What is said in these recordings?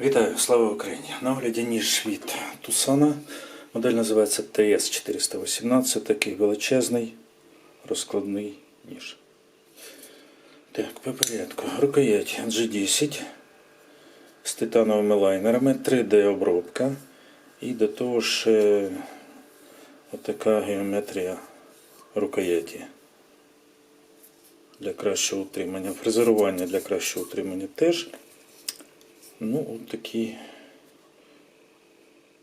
Вітаю, слава Україні! На огляді ніж від Тусана. Модель називається TS418, такий величезний розкладний ніж. Так, по порядку. Рукоять G10 з титановими лайнерами, 3D-обробка і до того ж е, отака геометрія рукояті для кращого утримання. Фрезерування для кращого утримання теж. Ну, от такий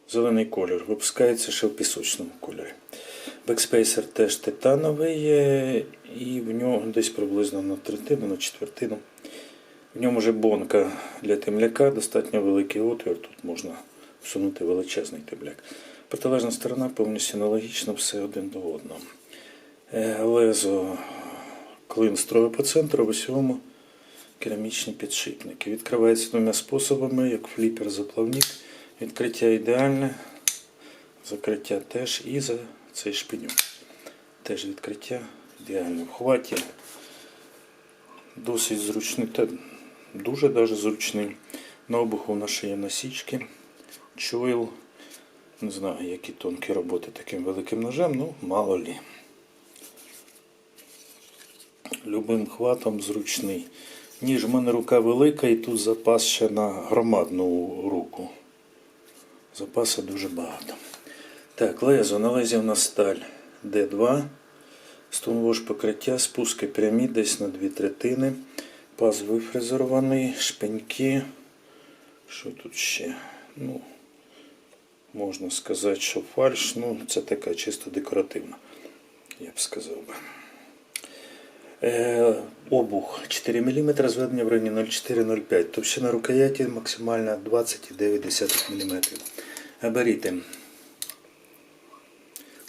зелений колір. Випускається ще в пісочному кольорі. Бекспейсер теж титановий і в нього десь приблизно на третину, на четвертину. В ньому вже бонка для темляка, достатньо великий отвір, тут можна всунути величезний темляк. Протилежна сторона повністю аналогічна, все один до одного. Е, Лезо клин строю по центру, в усьому керамічні підшипники. Відкривається двома способами, як фліпер заплавник. Відкриття ідеальне, закриття теж і за цей шпинюк. Теж відкриття ідеальне. В хваті досить зручний, та дуже даже зручний. На обуху у нас ще є насічки, чойл. Не знаю, які тонкі роботи таким великим ножем, ну мало лі. Любим хватом зручний. Ніж в мене рука велика і тут запас ще на громадну руку. Запасу дуже багато. Так, лезо. На лезі у нас сталь D2. Стонвож покриття, спуски прямі десь на дві третини. Паз вифрезерований, шпеньки. Що тут ще? Ну, можна сказати, що фальш. Ну, це така чисто декоративна, я б сказав би. Е, обух 4 мм, зведення в районі 0,4-0,5. Товщина рукояті максимальна 29 мм. Габаріти.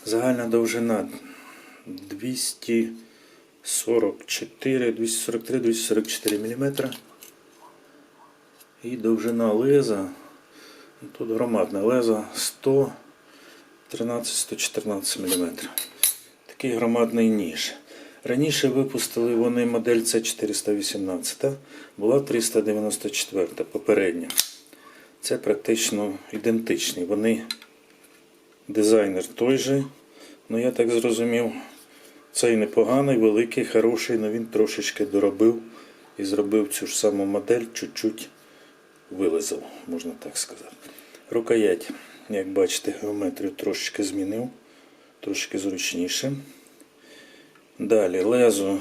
Загальна довжина 244, 243, 244 мм. І довжина леза, тут громадне лезо 113-114 мм. Такий громадний ніж. Раніше випустили вони модель C418, була 394 попередня. Це практично ідентичні. Вони дизайнер той же. Ну я так зрозумів, цей непоганий, великий, хороший, але він трошечки доробив і зробив цю ж саму модель, чуть-чуть вилизав, можна так сказати. Рукоять, як бачите, геометрію трошечки змінив, трошки зручніше. Далі лезо.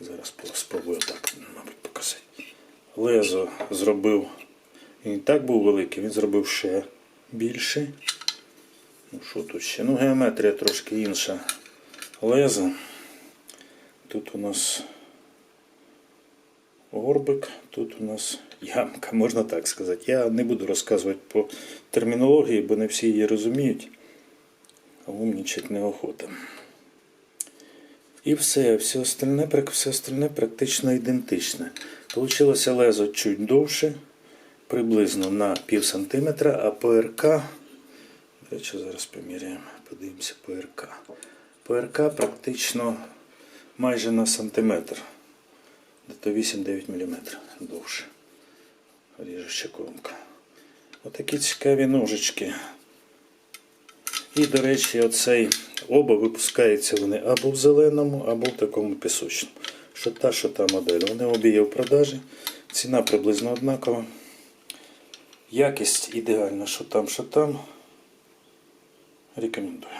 Зараз спробую так, мабуть, показати. Лезо зробив. Він і так був великий, він зробив ще більше. Ну що тут ще? Ну, геометрія трошки інша. Лезо. Тут у нас горбик, тут у нас ямка, можна так сказати. Я не буду розказувати по термінології, бо не всі її розуміють. А умнічать неохота. І все, все остальне, все остальне практично ідентичне. Получилося лезо чуть довше, приблизно на пів сантиметра, а ПРК, до речі, зараз поміряємо, подивимося ПРК. ПРК практично майже на сантиметр, дето 8-9 мм довше. Ріжуща кромка. Отакі цікаві ножички. І, до речі, оцей оба випускаються вони або в зеленому, або в такому пісочному. Що та, що та модель. Вони обі є в продажі. Ціна приблизно однакова. Якість ідеальна, що там, що там. Рекомендую.